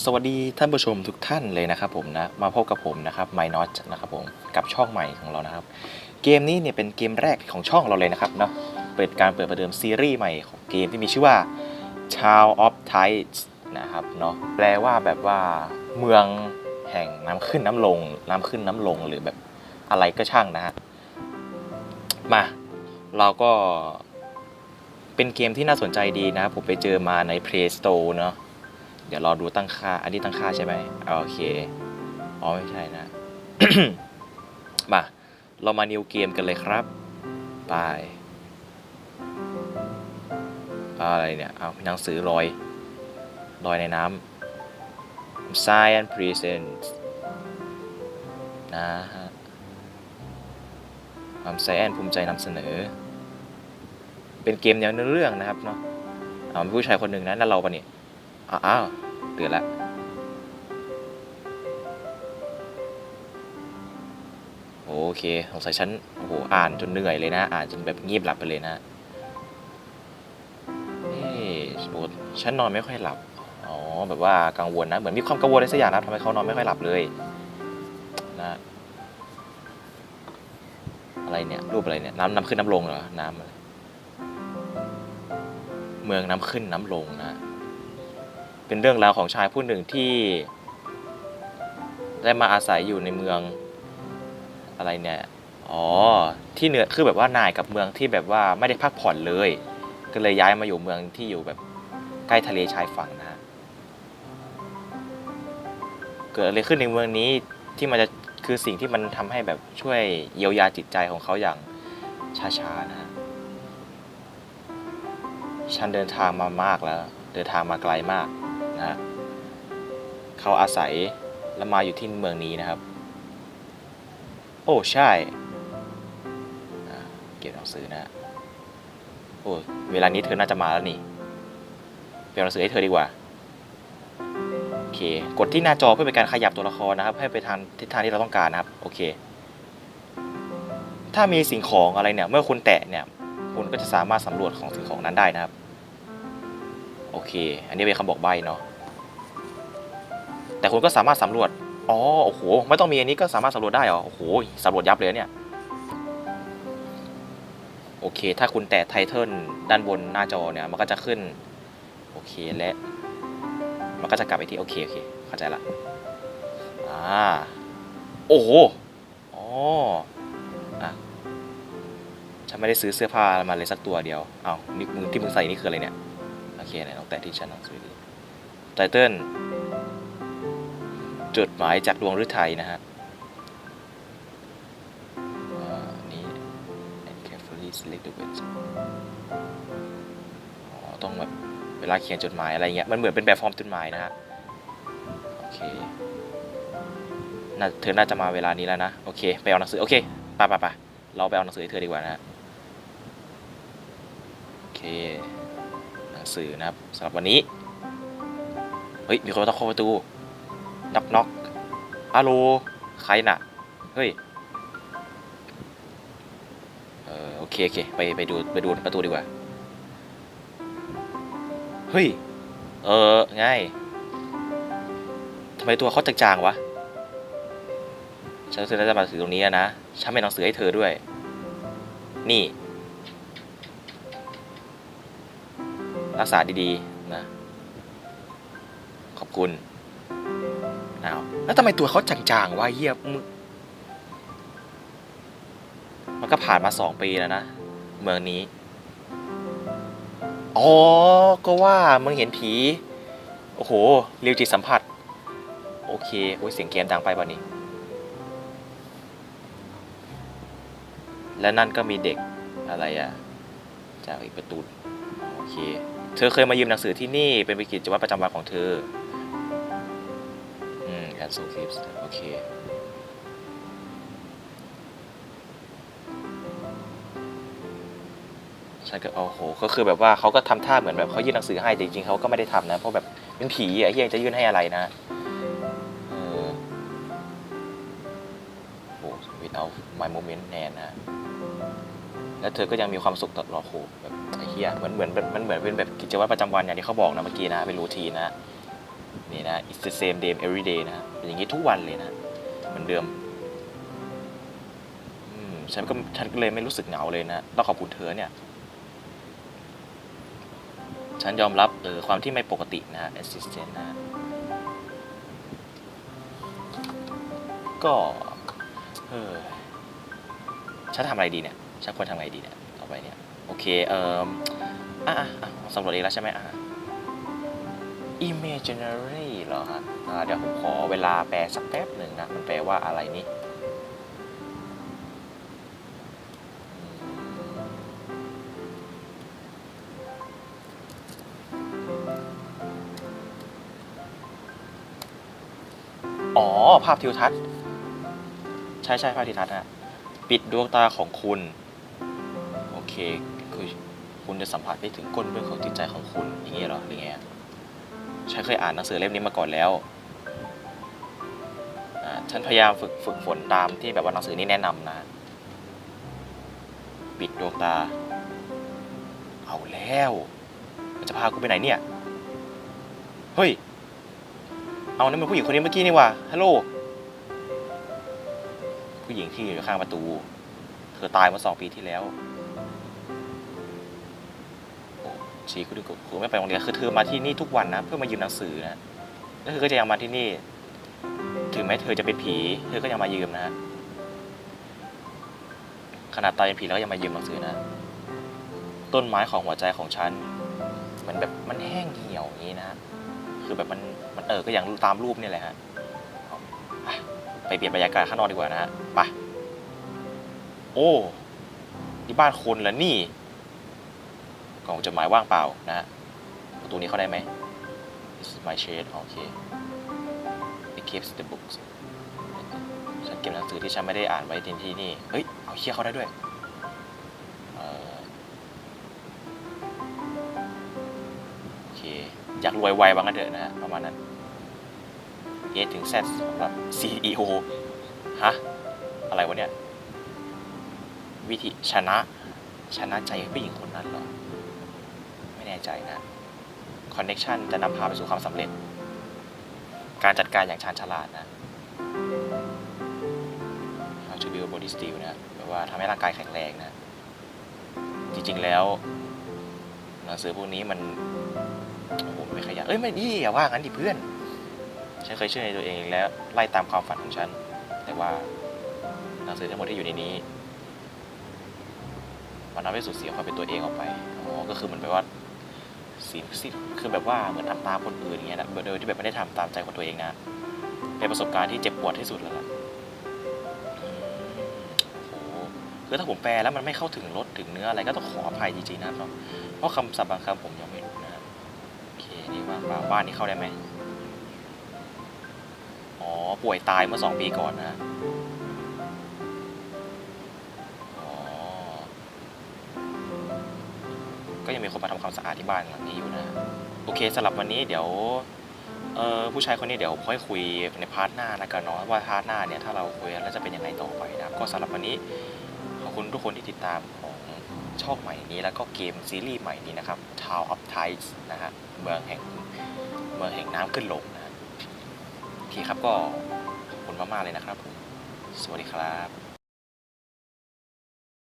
สวัสดีท่านผู้ชมทุกท่านเลยนะครับผมนะมาพบกับผมนะครับ m y n o t นะครับผมกับช่องใหม่ของเรานะครับ เกมนี้เนี่ยเป็นเกมแรกของช่องเราเลยนะครับเนาะเปิดการเปิดประเดิมซีรีส์ใหม่ของเกมที่มีชื่อว่า Child of Tides นะครับเนาะแปลว่าแบบว่าเมืองแห่งน้ำขึ้นน้ำลง น้ำขึ้นน้ำลงหรือแบบอะไรก็ช่างนะฮะมาเราก็เป็นเกมที่น่าสนใจดีนะ ผมไปเจอมาใน Play Store เนาะ ดี๋ยวรอดูตั้งค่า อันนี้ตั้งค่าใช่ไหมอ่าโอเค อ๋อไม่ใช่นะ มา เรามานิวเกมกันเลยครับไปอะไรเนี่ยเอาหนังสือลอยลอยในน้ำ Science Presents นะฮะความ Science ภูมิใจนำเสนอ เป็นเกมแนวเนื้อเรื่องนะครับเนาะเอาผู้ชายคนหนึ่งนะนั่นเราปะเนี่ย อ้าวอ้าเตือนละโอเคสงสัยฉันโอ้โหอ่านจนเหนื่อยเลยนะ อ่านจนแบบงีบหลับไปเลยนะเอ๊ะโอ้ฉันนอนไม่ค่อยหลับ อ๋อ แบบว่ากังวลนะ เหมือนมีความกังวลอะไรสักอย่างนะทำไมเขานอนไม่ค่อยหลับเลยนะอะไรเนี่ย รูปอะไรเนี่ย น้ำน้ำขึ้นน้ำลงเหรอ น้ำอะไร เมืองน้ำขึ้นน้ำลงนะ เป็นเรื่องราวของชายผู้หนึ่งที่ ได้มาอาศัยอยู่ในเมืองอะไรเนี่ยอ๋อที่เหนือคือแบบว่านายกับเมืองที่แบบว่าไม่ได้พักผ่อนเลย ก็เลยย้ายมาอยู่เมืองที่อยู่แบบใกล้ทะเลชายฝั่งนะฮะเกิดอะไรขึ้นในเมืองนี้ที่มันจะคือสิ่งที่มันทำให้แบบช่วยเยียวยาจิตใจของเขาอย่างช้าๆนะฮะฉันเดินทางมามากแล้ว เดินทางมาไกลมาก นะฮะเขาอาศัยและมาอยู่ที่เมืองนี้นะครับ โอ้ใช่เก็บหนังสือนะฮะโอ้เวลานี้เธอน่าจะมาแล้วนี่เปลี่ยนหนังสือให้เธอดีกว่าโอเคกดที่หน้าจอเพื่อเป็นการขยับตัวละครนะครับ ให้ไปทางทิศทางที่เราต้องการนะครับโอเค ถ้ามีสิ่งของอะไรเนี่ยเมื่อคุณแตะเนี่ยคุณก็จะสามารถสำรวจของสิ่งของนั้นได้นะครับ โอเค อันนี้เป็นคำบอกใบ้เนาะ แต่คุณก็สามารถสำรวจอ๋อโอ้โหไม่ต้องมีอันนี้ก็สามารถสำรวจได้เหรอโอ้โหสำรวจยับเลยเนี่ยโอเค ถ้าคุณแตะไทเทิลด้านบนหน้าจอเนี่ย มันก็จะขึ้น โอเค และ มันก็จะกลับไปที่ โอเค โอเค เข้าใจละอ่าโอ้โหอ๋ออะฉันไม่ได้ซื้อเสื้อผ้ามาเลยสักตัวเดียวเอานี่มึงที่มึงใส่นี่คืออะไรเนี่ย โอเค ไหนลองแตะที่ฉันลองซื้อดิไตเติ้ล จดหมายจากดวงฤทัยนะฮะอ่านี่ and carefully select the words อ๋อต้องแบบเวลาเขียนจดหมายอะไรเงี้ย มันเหมือนเป็นแบบฟอร์มจดหมายนะฮะ โอเคน่าเธอน่าจะมาเวลานี้แล้วนะ โอเค ไปเอาหนังสือ โอเคไปไปไปเราไปเอาหนังสือให้เธอดีกว่านะฮะโอเค หนังสือนะครับสำหรับวันนี้ เฮ้ย มีคนมาต้องเคาประตู น็อกน็อกฮัลโลใครน่ะ เฮ้ย เออโอเคโอเคไปไปดูไปดูประตูดีกว่า เฮ้ย เออไงทำไมตัวเขาจางๆวะ ฉันซื้อน่าจะมาถือตรงนี้นะ ฉันไม่หนังสือให้เธอด้วย นี่ รักษาดีๆนะ ขอบคุณ แล้วทำไมตัวเขาจางๆวะเยียบมึงมันก็ผ่านมาสองปีแล้วนะ เมืองนี้ อ๋อ ก็ว่ามึงเห็นผี โอ้โหเรียวจิตสัมผัส โอเค โอ้ยเสียงเกมดังไปป่ะนี่และนั่นก็มีเด็กอะไรอะจากอีกประตู โอเค เธอเคยมายืมหนังสือที่นี่เป็นวิกิจวัตรประจำวันของเธอ อืม cancel tips โอเค ใช่ก็โอ้โห ก็คือแบบว่าเขาก็ทำท่าเหมือนแบบเขายื่นหนังสือให้แต่จริงๆเขาก็ไม่ได้ทำนะ เพราะแบบเป็นผีอะเฮียจะยื่นให้อะไรนะเออโอ้ without my moment แนนนะแล้วเธอก็ยังมีความสุขตลอดโหแบบไอ้เหี้ยเหมือนเหมือนมันเหมือนเป็นแบบกิจวัตรประจำวันอย่างที่เขาบอกนะเมื่อกี้นะเป็นรูทีนนะ นี่นะ it's the same day every day นะเป็นอย่างนี้ทุกวันเลยนะเหมือนเดิมฉันก็ฉันก็เลยไม่รู้สึกเหงาเลยนะต้องขอบคุณเธอเนี่ย ฉันยอมรับเออความที่ไม่ปกตินะ assistant นะก็เออฉันทำอะไรดีเนี่ยฉันควรทำอะไรดีเนี่ยต่อไปเนี่ยโอเคเอ่ออะอะอะสำรวจเองแล้วใช่ไหมอะ imaginary เหรอฮะเดี๋ยวผมขอเวลาแปลสักแป๊บหนึ่งนะ มันแปลว่าอะไรนี่ อ๋อ ภาพทิวทัศน์ ใช่ใช่ภาพทิวทัศน์นะปิดดวงตาของคุณ โอเค คือคุณจะสัมผัสได้ถึงก้นเบื้องของจิตใจของคุณ อย่างนี้เหรอหรือไง ฉันเคยอ่านหนังสือเล่มนี้มาก่อนแล้ว ฉันพยายามฝึกฝึกฝนตามที่แบบว่าหนังสือนี้แนะนำนะ ปิดดวงตา เอาแล้ว มันจะพากูไปไหนเนี่ย เฮ้ย เอานั่นมันผู้หญิงคนนี้เมื่อกี้นี่ว่าฮัลโหล ผู้หญิงที่อยู่ข้างประตู เธอตายมื่อสองปีที่แล้ว ชีคุณดูคุณไม่ไปโรงเรียนคือเธอมาที่นี่ทุกวันนะเพื่อมายืมหนังสือนะแล้วเธอก็จะยังมาที่นี่ ถึงแม้เธอจะเป็นผี เธอก็ยังมายืมนะ ขนาดตายเป็นผีแล้วก็ยังมายืมหนังสือนะ ต้นไม้ของหัวใจของฉันมันแบบมันแห้งเหี่ยวอย่างนี้นะ คือแบบมันมันเออก็อย่างตามรูปนี่แหละฮะไปไปเปลี่ยนบรรยากาศข้างนอกดีกว่านะฮะไปโอ้นี่บ้านคนเหรอนี่ กล่องจดหมายว่างเปล่านะฮะประตูนี้เข้าได้ไหม This is my shade โอเค It keeps the books ฉันเก็บหนังสือที่ฉันไม่ได้อ่านไว้ที่ที่นี่ เฮ้ย เอาเชี่ยเข้าได้ด้วยโอเค อยากรวยไวบ้างกันเถอะนะฮะประมาณนั้น A ถึง Z สำหรับ CEO ฮะ อะไรวะเนี่ย วิธีชนะ ชนะใจผู้หญิงคนนั้นเหรอ ใจนะคอนเน็ชันจะนำพาไปสู่ความสำเร็จ การจัดการอย่างชาญฉลาดนะ How to build body steel นะแปลว่าทำให้ร่างกายแข็งแรงนะ จริงๆแล้วหนังสือพวกนี้มันโอ้โหไม่ขยันเอ้ยไม่ดีอย่าว่างั้นดิเพื่อน ฉันเคยเชื่อในตัวเองแล้วไล่ตามความฝันของฉัน แต่ว่าหนังสือทั้งหมดที่อยู่ในนี้มันทำให้สูญเสียความเป็นตัวเองออกไป อ๋อ ก็คือเหมือนแบบว่า สีสิคือแบบว่าเหมือนทำตามคนอื่นอย่างเงี้ยนะโดยที่แบบไม่ได้ทำตามใจของตัวเองนะ เป็นประสบการณ์ที่เจ็บปวดที่สุดแล้วล่ะอืมโอ้โหคือถ้าผมแปลแล้วมันไม่เข้าถึงรสถึงเนื้ออะไรก็ต้องขออภัยจริงๆนะครับ เพราะคำศัพท์บางคำผมยังไม่รู้นะโอเคนี่ว่างเปล่าบ้านนี้เข้าได้ไหมอ๋อป่วยตายเมื่อสองปีก่อนนะ ยังมีคนมาทำความสะอาดที่บ้านหลังนี้อยู่นะโอเคสำหรับวันนี้เดี๋ยวเออผู้ชายคนนี้เดี๋ยวค่อยคุยในพาร์ทหน้าแล้วกันเนาะว่าพาร์ทหน้าเนี่ยถ้าเราคุยแล้วจะเป็นยังไงต่อไปนะครับก็สำหรับวันนี้ขอบคุณทุกคนที่ติดตามของช่องใหม่นี้ แล้วก็เกมซีรีส์ใหม่นี้นะครับ Town of Tides นะฮะเมืองแห่งเมืองแห่งน้ำขึ้นลงนะโอเคครับก็ขอบคุณมากๆเลยนะครับผมสวัสดีครับ